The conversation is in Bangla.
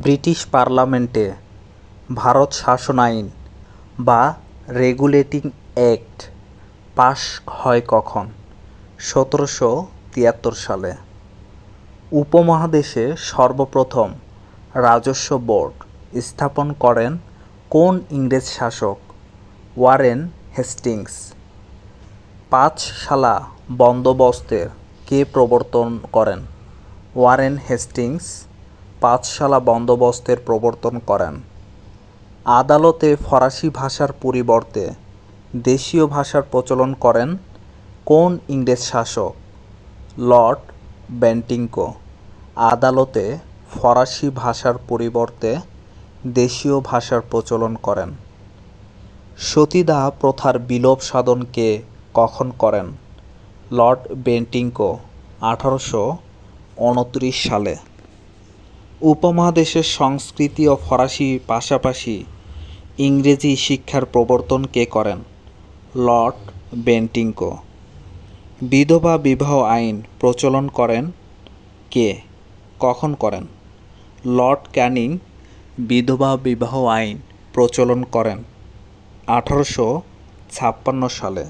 ব্রিটিশ পার্লামেন্টে ভারত শাসন আইন বা রেগুলেটিং অ্যাক্ট পাশ হয় কখন? সতেরোশো তিয়াত্তর সালে। উপমহাদেশে সর্বপ্রথম রাজস্ব বোর্ড স্থাপন করেন কোন ইংরেজ শাসক? Warren Hastings. পাঁচশালা বন্দোবস্তের কে প্রবর্তন করেন? ওয়ারেন হেস্টিংস পাঁচশালা বন্দোবস্তের প্রবর্তন করেন। আদালতে ফরাসি ভাষার পরিবর্তে দেশীয় ভাষার প্রচলন করেন কোন ইংরেজ শাসক? Lord Bentinck. আদালতে ফরাসি ভাষার পরিবর্তে দেশীয় ভাষার প্রচলন করেন। সতীদাহ প্রথার বিলোপ সাধনকে কখন করেন? লর্ড বেন্টিঙ্কো, আঠারোশো উনত্রিশ সালে। উপমহাদেশের সংস্কৃতি ও ফরাসি পাশাপাশি ইংরেজি শিক্ষার প্রবর্তন কে করেন? Lord Bentinck. বিধবা বিবাহ আইন প্রচলন করেন কে? কখন করেন? লর্ড ক্যানিং বিধবা বিবাহ আইন প্রচলন করেন আঠারোশো ছাপ্পান্ন সালে।